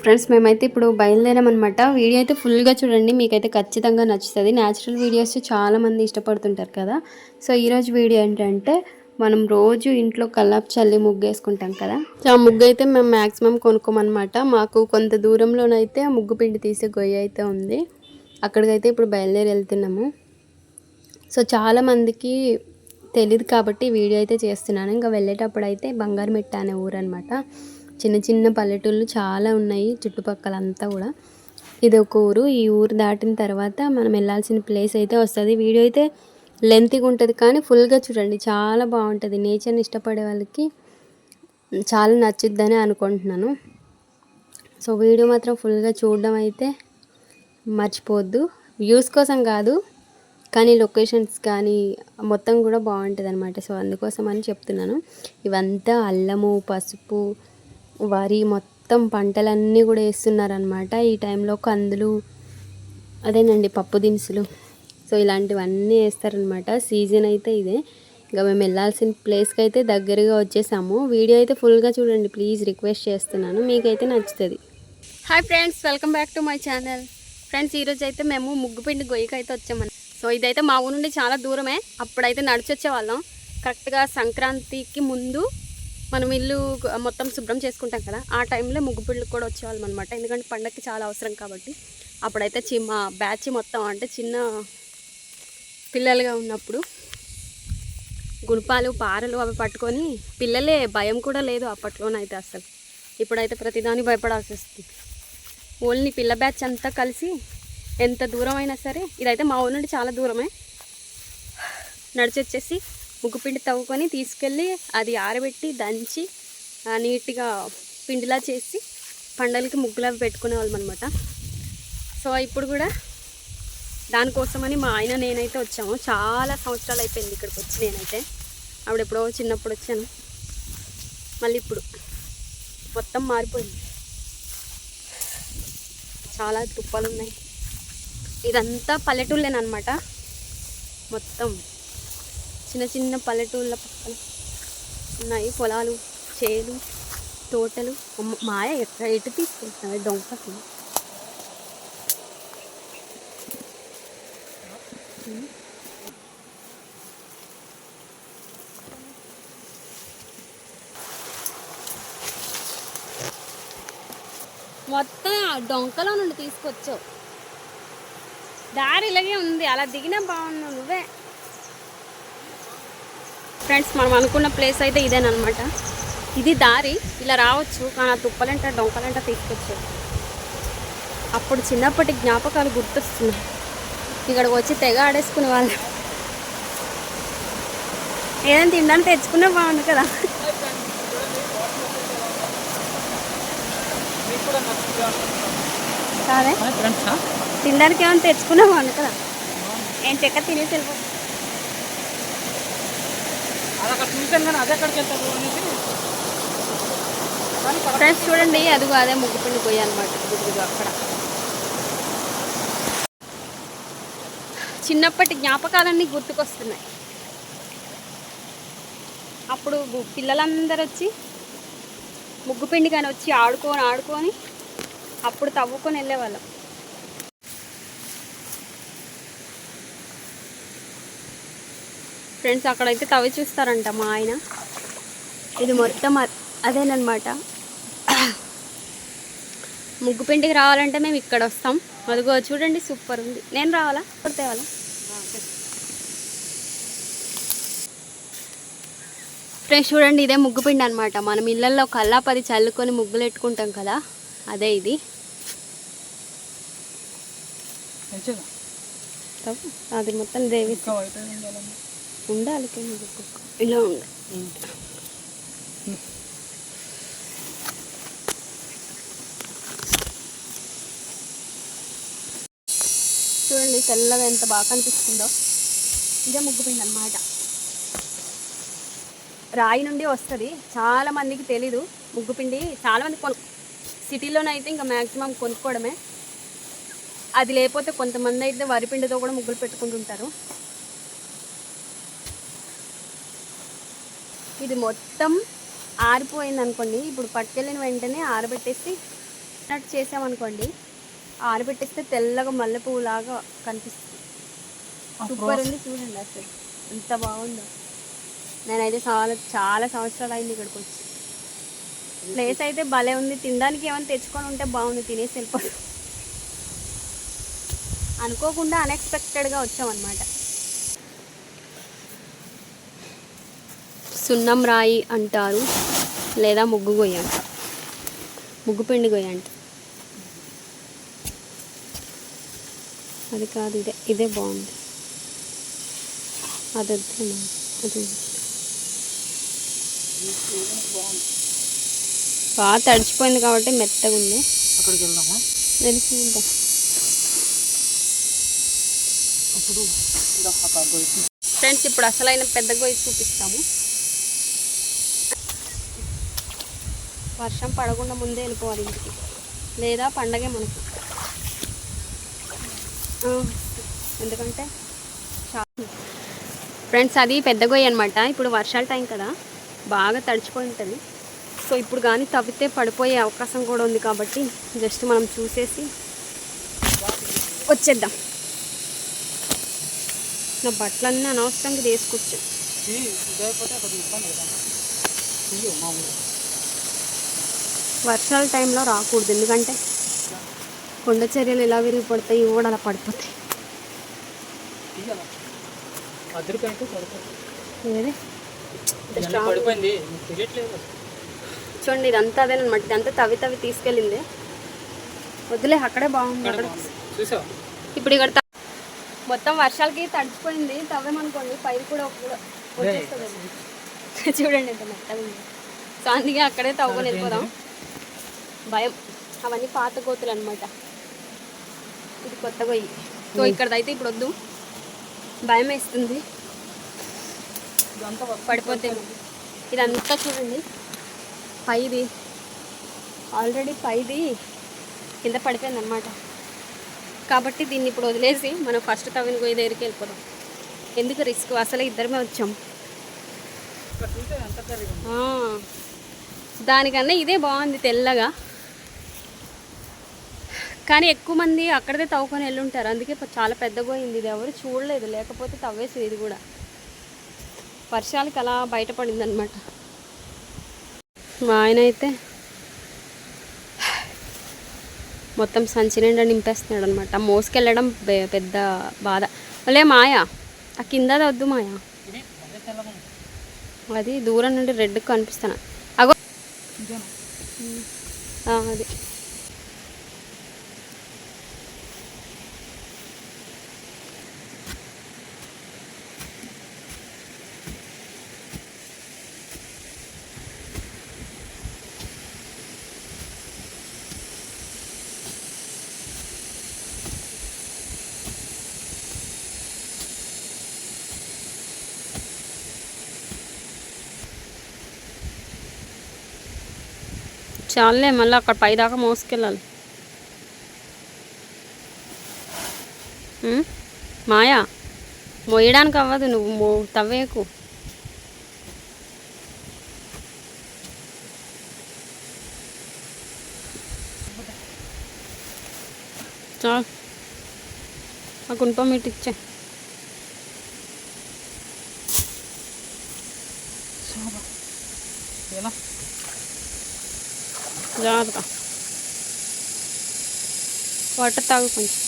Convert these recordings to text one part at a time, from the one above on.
Friends మేమైతే ఇప్పుడు బయలుదేరామన్నమాట video అయితే ఫుల్గా చూడండి మీకైతే ఖచ్చితంగా నచ్చుతుంది. న్యాచురల్ వీడియోస్ చాలామంది ఇష్టపడుతుంటారు కదా. సో ఈరోజు వీడియో ఏంటంటే మనం రోజు ఇంట్లో కల్లాపు చల్లి ముగ్గు వేసుకుంటాం కదా. సో ఆ ముగ్గు అయితే మేము మ్యాక్సిమం కొనుక్కోమన్నమాట. మాకు కొంత దూరంలోనైతే ఆ ముగ్గు పిండి తీసే గొయ్యి అయితే ఉంది. అక్కడికైతే ఇప్పుడు బయలుదేరి వెళ్తున్నాము. సో చాలామందికి తెలియదు కాబట్టి వీడియో అయితే చేస్తున్నాను. ఇంకా వెళ్ళేటప్పుడు అయితే బంగారుమిట్ట అనే ఊరు అనమాట చిన్న చిన్న పల్లెటూళ్ళు చాలా ఉన్నాయి చుట్టుపక్కల అంతా కూడా. ఇది ఒక ఊరు. ఈ ఊరు దాటిన తర్వాత మనం వెళ్ళాల్సిన ప్లేస్ అయితే వస్తుంది. వీడియో అయితే లెంత్గా ఉంటుంది కానీ ఫుల్గా చూడండి. చాలా బాగుంటుంది. నేచర్ని ఇష్టపడే వాళ్ళకి చాలా నచ్చుద్దని అనుకుంటున్నాను. సో వీడియో మాత్రం ఫుల్గా చూడడం అయితే మర్చిపోవద్దు. వ్యూస్ కోసం కాదు కానీ లొకేషన్స్ కానీ మొత్తం కూడా బాగుంటుంది అనమాట సో అందుకోసం అని చెప్తున్నాను. ఇవంతా అల్లము పసుపు వరి మొత్తం పంటలన్నీ కూడా వేస్తున్నారనమాట ఈ టైంలో కందులు అదేనండి పప్పు దినుసులు. సో ఇలాంటివన్నీ వేస్తారనమాట సీజన్ అయితే ఇదే. ఇంకా మేము వెళ్ళాల్సిన ప్లేస్కి అయితే దగ్గరగా వచ్చేసాము. వీడియో అయితే ఫుల్గా చూడండి. ప్లీజ్ రిక్వెస్ట్ చేస్తున్నాను. మీకైతే నచ్చుతుంది. Hi friends. Welcome back to my channel. Friends ఈరోజు అయితే మేము ముగ్గుపిండి గొయ్యకి అయితే వచ్చామని. సో ఇదైతే మా ఊరు నుండి చాలా దూరమే. అప్పుడైతే నడిచొచ్చేవాళ్ళం కరెక్ట్గా సంక్రాంతికి ముందు మనం ఇల్లు మొత్తం శుభ్రం చేసుకుంటాం కదా ఆ టైంలో ముగ్గు పిల్లలు కూడా వచ్చేవాళ్ళం అనమాట ఎందుకంటే పండగకి చాలా అవసరం కాబట్టి. అప్పుడైతే చి మా బ్యాచ్ మొత్తం అంటే చిన్న పిల్లలుగా ఉన్నప్పుడు గుణపాలు పారలు అవి పట్టుకొని పిల్లలే భయం కూడా లేదు అప్పట్లోనైతే అసలు ఇప్పుడైతే ప్రతిదాని భయపడాల్సి వస్తుంది. ఓన్లీ పిల్ల బ్యాచ్ అంతా కలిసి ఎంత దూరం అయినా సరే ఇదైతే మా ఊరి నుండి చాలా దూరమే నడిచి వచ్చేసి ముగ్గుపిండి తవ్వుకొని తీసుకెళ్ళి అది ఆరబెట్టి దంచి నీట్గా పిండిలా చేసి పండగలకి ముగ్గులు పెట్టుకునే వాళ్ళం అనమాట సో ఇప్పుడు కూడా దానికోసమని మా ఆయన నేనైతే వచ్చాము. చాలా సంవత్సరాలు అయిపోయింది ఇక్కడికి వచ్చి నేనైతే. ఆవిడ ఎప్పుడో చిన్నప్పుడు వచ్చాను. మళ్ళీ ఇప్పుడు మొత్తం మారిపోయింది. చాలా తుప్పలు ఉన్నాయి ఇదంతా పల్లెటూళ్ళేనమాట మొత్తం చిన్న చిన్న పల్లెటూళ్ళ పక్కన ఉన్నాయి. పొలాలు చేలు తోటలు. మాయ ఎక్కడ ఎటు తీసుకెళ్తున్నాయి డొంకకి. మొత్తం డొంకలో నుండి తీసుకొచ్చావు. దారి ఇలాగే ఉంది. అలా దిగినా బాగున్నావు నువ్వే. ఫ్రెండ్స్ మనం అనుకున్న ప్లేస్ అయితే ఇదేనమాట ఇది దారి ఇలా రావచ్చు కానీ ఆ తుప్పలంట డొంకలంట తీసుకొచ్చావు అప్పుడు చిన్నప్పటి జ్ఞాపకాలు గుర్తొస్తున్నాయి. ఇక్కడికి వచ్చి తెగ ఆడేసుకునే వాళ్ళం. ఏదైనా తినడానికి తెచ్చుకున్నా బాగుంది కదా. తినడానికి ఏమైనా తెచ్చుకున్నా బాగుంది కదా. ఏం చెక్క తినేసి వెళ్ళిపో. అది అక్కడ చూసాను కానీ అది ఎక్కడికి వెళ్తాడు అనేసి ఫ్రెండ్స్ చూడండి అదిగో అదే ముగ్గుపిండి పోయి అనమాట గుడ్డుగా అక్కడ. చిన్నప్పటి జ్ఞాపకాలన్నీ గుర్తుకొస్తున్నాయి. అప్పుడు పిల్లలందరూ వచ్చి ముగ్గుపిండి కానీ వచ్చి ఆడుకొని ఆడుకొని అప్పుడు తవ్వుకొని వెళ్ళేవాళ్ళం. ఫ్రెండ్స్ అక్కడైతే తవ్వి చూస్తారంట మా ఆయన. ఇది మొత్తం అదేనమాట ముగ్గు పిండికి రావాలంటే మేము ఇక్కడ వస్తాం. అదిగో చూడండి సూపర్ ఉంది. నేను రావాలా? తేవాలా? ఫ్రెండ్స్ చూడండి ఇదే ముగ్గు పిండి అనమాట మనం ఇళ్ళల్లో కల్లాపది చల్లుకొని ముగ్గులు పెట్టుకుంటాం కదా అదే ఇది. అది మొత్తం దేవి ఉండాలి. ఇలా ఉంది చూడండి తెల్లగా ఎంత బాగా కనిపిస్తుందో. ఇదే ముగ్గుపిండి అనమాట రాయి నుండి వస్తుంది. చాలా మందికి తెలీదు ముగ్గుపిండి. చాలా మంది కొను సిటీలోనైతే ఇంకా మ్యాక్సిమం కొనుక్కోవడమే. అది లేకపోతే కొంతమంది అయితే వరిపిండితో కూడా ముగ్గులు పెట్టుకుంటుంటారు. ఇది మొత్తం ఆరిపోయింది అనుకోండి ఇప్పుడు పట్టుకెళ్ళిన వెంటనే ఆరబెట్టేసి అన్నట్టు చేసామనుకోండి ఆరబెట్టేస్తే తెల్లగా మల్లెపువ్వు లాగా కనిపిస్తుంది సూపర్ ఉంది చూడండి అసలు. ఎంత బాగుందో. నేనైతే చాలా చాలా సంవత్సరాలు అయింది ఇక్కడికి వచ్చి ప్లేస్ అయితే భలే ఉంది. తినడానికి ఏమైనా తెచ్చుకొని ఉంటే బాగుంది. తినేసి వెళ్ళిపోతాం అనుకోకుండా అన్ఎక్స్పెక్టెడ్గా వచ్చామన్నమాట. సున్నం రాయి అంటారు. లేదా ముగ్గు గొయ్యి అంటారు ముగ్గు పిండి గొయ్యి అంట. అది కాదు ఇదే ఇదే బాగుంది. అది వద్దు. అది. బాగా తడిచిపోయింది కాబట్టి మెత్తగా ఉంది. అక్కడికి వెళ్దామా పోయి ఫ్రెండ్స్ ఇప్పుడు అసలైన పెద్ద గొయ్యి చూపిస్తాము. వర్షం పడకుండా ముందే వెళ్ళిపోవాలి ఇంటికి. లేదా పండగే మనకు. ఎందుకంటే ఫ్రెండ్స్ అది పెద్ద గొయ్యి అనమాట ఇప్పుడు వర్షాల టైం కదా. బాగా తడిచిపోయి ఉంటుంది. సో ఇప్పుడు కానీ తవ్వితే పడిపోయే అవకాశం కూడా ఉంది కాబట్టి జస్ట్ మనం చూసేసి వచ్చేద్దాం. నా బట్టలన్నీ అనవసరంగా తీసుకొచ్చు వర్షాల టైంలో రాకూడదు. ఎందుకంటే కొండ చర్యలు ఎలా విరిగి పడతాయి ఇవి కూడా అలా పడిపోతాయి. ఏది. చూడండి ఇదంతా అదేనమాట ఇదంతా తవ్వి తవ్వి తీసుకెళ్ళింది. వద్దులే అక్కడే బాగుంది. అక్కడ ఇప్పుడు ఇక్కడ మొత్తం వర్షాలకి తడిచిపోయింది. తవ్వేమనుకోండి పైరు కూడా. చూడండి ఎంత మెత్తగా ఉంది. సో అందుకే అక్కడే తవ్వుకొని వెళ్ళిపోదాం. భయం. అవన్నీ పాత కోతులు అనమాట ఇది కొత్త గొయ్యి సో ఇక్కడదైతే ఇప్పుడు వద్దు భయం వేస్తుంది. పడిపోతే ఇదంతా చూడండి. పైది. ఆల్రెడీ పైది కింద పడిపోయింది అనమాట కాబట్టి దీన్ని ఇప్పుడు వదిలేసి మనం ఫస్ట్ తవ్విన గొయ్యి దగ్గరికి వెళ్ళిపోదాం. ఎందుకు రిస్క్? అసలే ఇద్దరమే వచ్చాం. దానికన్నా ఇదే బాగుంది తెల్లగా. కానీ ఎక్కువ మంది అక్కడే తవ్వుకొని వెళ్ళుంటారు అందుకే చాలా పెద్ద పోయింది ఇది ఎవరు చూడలేదు. లేకపోతే తవ్వేసేది ఇది కూడా. వర్షాలకి అలా బయటపడింది అనమాట మా ఆయన అయితే మొత్తం సంచి నిండా నింపేస్తున్నాడు అనమాట మోసుకెళ్ళడం పెద్ద బాధ. మళ్ళీ మాయా ఆ కింద వద్దు మాయా. అదే దూరం నుండి రెడ్ కనిపిస్తాను అగో. అది. చాలే మళ్ళీ అక్కడ పైదాకా మోసుకెళ్ళాలి. మాయా? మోయడానికి అవ్వదు నువ్వు మో తవ్వేకు. చాలు ఆ గుంపం ఇటు ఇచ్చే శోభ ఎలా జాగ్రత్త వాటర్ తాగు కొంచెం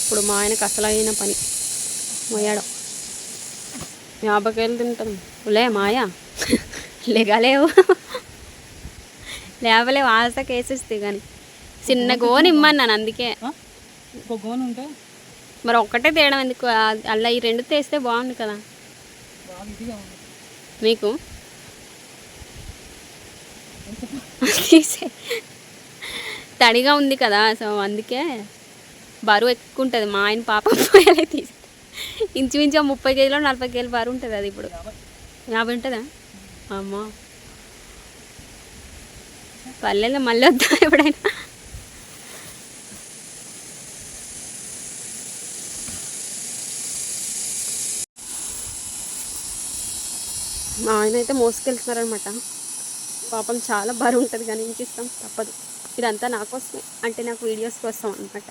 ఇప్పుడు మా ఆయనకు అసలైన పని. మొయ్యడం. యాభైకేళ్ళు తింటాం. లే మాయా. లేగలేవు లేవలేవు. ఆశకి వేసేస్తే కానీ. చిన్న గోని ఇమ్మన్నాను అందుకే. గోను ఉంటే? మరి ఒక్కటే తేయడం ఎందుకు? అలా ఈ రెండు తీస్తే బాగుంది కదా మీకు? తీసే తడిగా ఉంది కదా సో అందుకే బరువు ఎక్కువ ఉంటుంది మా ఆయన పాప పోయాలే తీసి. ఇంచుమించు ముప్పై కేజీలో నలభై కేజీలు బరువు ఉంటుంది అది ఇప్పుడు. యాభై ఉంటుందా? అమ్మో. పల్లెల్లో మళ్ళీ వద్దా ఎప్పుడైనా? మా ఆయన అయితే మోసుకెళ్తున్నారనమాట పాపం చాలా బరువు ఉంటుంది కానీ ఇంక ఇస్తాం తప్పదు. ఇదంతా నా కోసమే అంటే నాకు వీడియోస్ కోసం అనమాట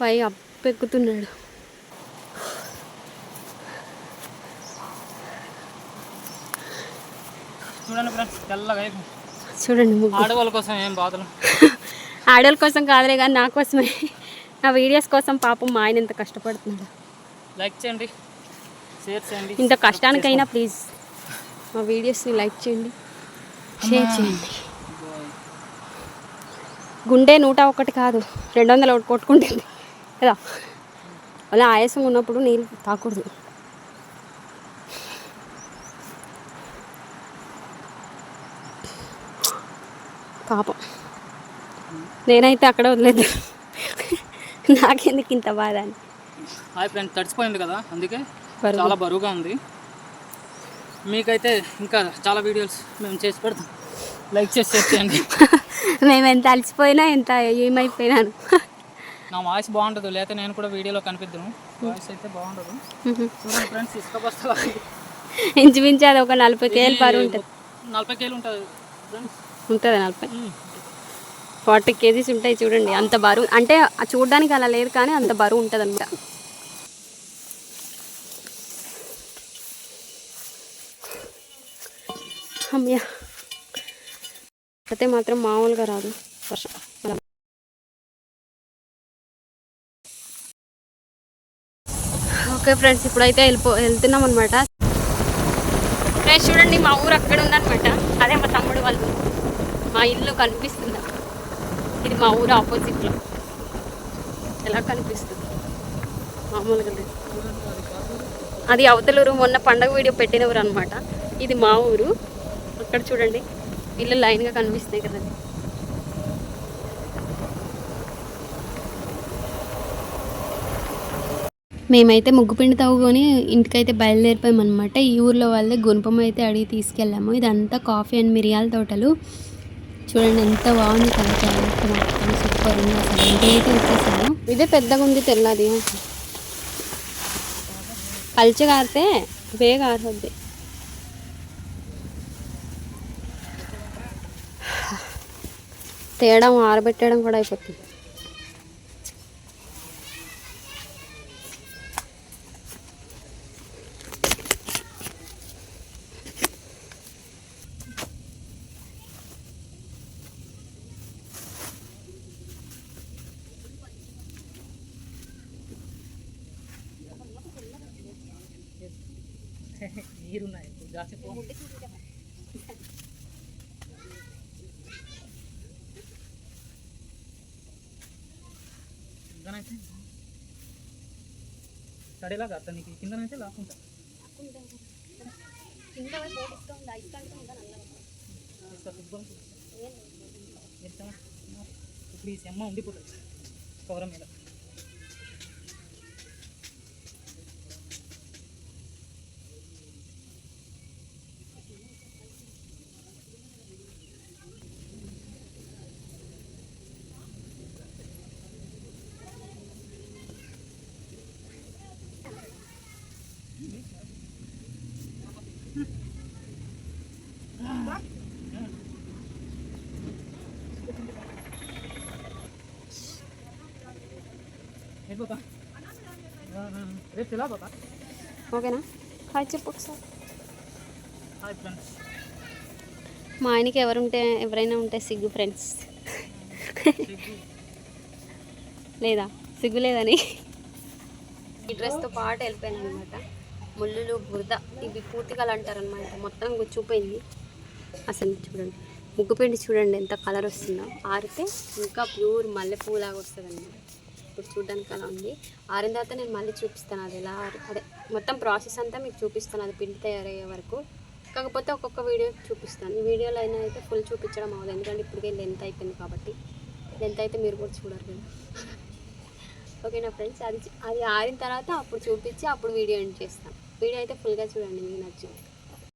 పై అప్పెక్కుతున్నాడు. చూడండి ఆడవాళ్ళ కోసం ఏం బాధలు? ఆడోళ్ళ కోసం కాదులే కానీ నా కోసమే. నా వీడియోస్ కోసం పాపం మా ఆయన ఎంత కష్టపడుతున్నాడు లైక్ చేయండి. షేర్ చేయండి. ఇంత కష్టానికైనా ప్లీజ్. మా వీడియోస్ని లైక్ చేయండి. షేర్ చేయండి. గుండె నూట ఒకటి కాదు రెండు వందలు ఒకటి కొట్టుకుంటుంది. కదా అలా ఆయాసం ఉన్నప్పుడు నీళ్ళు తాకూడదు. పాపం. నేనైతే అక్కడ వదిలేదు నాకెందుకు ఇంత బాధ అని. హాయ్ ఫ్రెండ్స్ తడిసిపోయింది కదా అందుకే. చాలా బరువుగా ఉంది. మీకైతే ఇంకా చాలా వీడియోస్ మేము చేసి పెడతాం. లైక్ చేసి చేయండి. మేము ఎంత అలసిపోయినా ఎంత ఏమైపోయినాను నా వాయిస్ బాగుంటుంది లేకపోతే నేను కూడా వీడియోలో కనిపిద్దాను. వాయిస్ అయితే బాగుండదు. చూడండి ఫ్రెండ్స్ ఇసుక బస్తాలు ఇంచుమించు అది ఒక నలభై కేజీలు బరువు ఉంటుంది. నలభై కేలు ఉంటుంది ఫ్రెండ్స్. ఉంటుంది నలభై? ఫార్టీ కేజీస్ ఉంటాయి చూడండి అంత బరువు. అంటే చూడడానికి అలా లేదు కానీ అంత బరువు ఉంటుంది అనమాట అమ్మయ్య. అయితే మాత్రం మామూలుగా రాదు. వర్షం ఓకే ఫ్రెండ్స్ ఇప్పుడైతే వెళ్ళిపో వెళ్తున్నాం అనమాట ఫ్రెండ్స్ చూడండి మా ఊరు అక్కడ ఉందనమాట అదే మా తమ్ముడు వాళ్ళు. మా ఇల్లు కనిపిస్తుంది. ఇది మా ఊరు ఆపోజిట్లో ఎలా కనిపిస్తుంది? మామూలుగా లేదు. అది అవతలూరు మొన్న పండగ వీడియో పెట్టిన ఊరు అనమాట ఇది మా ఊరు. అక్కడ చూడండి. ఇల్లు లైన్గా కనిపిస్తున్నాయి కదండి. మేమైతే ముగ్గుపిండి తవ్వుకొని ఇంటికైతే బయలుదేరిపోయామన్నమాట. ఈ ఊర్లో వాళ్ళే గుణపం అయితే అడిగి తీసుకెళ్ళాము. ఇదంతా కాఫీ అండ్ మిరియాల తోటలు. చూడండి ఎంత బాగుంది కదా ఎంత మొత్తం సూపర్ ఉంది. అసలు ఇంకైతే వచ్చేసాను ఇదే పెద్దగా ఉంది తెల్లది. పల్చగా బేగా ఆరుద్ది. తేయడం ఆరబెట్టడం కూడా అయిపోతుంది. నీరున్నాయి జాస్తి పో కిందనైతే తడేలాగా అర్థం నీకు కిందనైతే లాక్కుంటా ఇస్తా, శుభ్రం చేస్తా. ఇస్తామా? ఇప్పుడు ఈ సెమ్మ ఉండిపోతుంది కవరం మీద ఓకేనా హాయ్ చెప్పు ఒకసారి మా ఆయనకి ఎవరుంటే ఎవరైనా ఉంటే సిగ్గు ఫ్రెండ్స్ లేదా? సిగ్గు లేదని. ఈ డ్రెస్తో పాటు వెళ్ళిపోయాను అనమాట ముళ్ళులు బురద ఇవి పూర్తికలు అంటారనమాట మొత్తం గుచ్చుపోయింది అసలు చూడండి. ముగ్గు పిండి చూడండి ఎంత కలర్ వస్తుందో. ఆరితే ఇంకా ప్యూర్ మల్లెపూలాగా వస్తుంది అనమాట ఇప్పుడు చూడడానికి అలా ఉంది. ఆరిన తర్వాత నేను మళ్ళీ చూపిస్తాను అది ఎలా ఆరి- అదే మొత్తం ప్రాసెస్ అంతా మీకు చూపిస్తాను అది పిండి తయారయ్యే వరకు. కాకపోతే ఒక్కొక్క వీడియో చూపిస్తాను. ఈ వీడియోలో అయినా అయితే ఫుల్ చూపించడం అవ్వదు. ఎందుకంటే ఇప్పటికే లెంత్ అయిపోయింది కాబట్టి. లెంత్ అయితే మీరు కూడా చూడరు కదా. ఓకేనా ఫ్రెండ్స్? అది అది ఆరిన తర్వాత అప్పుడు చూపించి అప్పుడు వీడియో ఎండ్ చేస్తాను. వీడియో అయితే ఫుల్గా చూడండి మీకు నచ్చింది.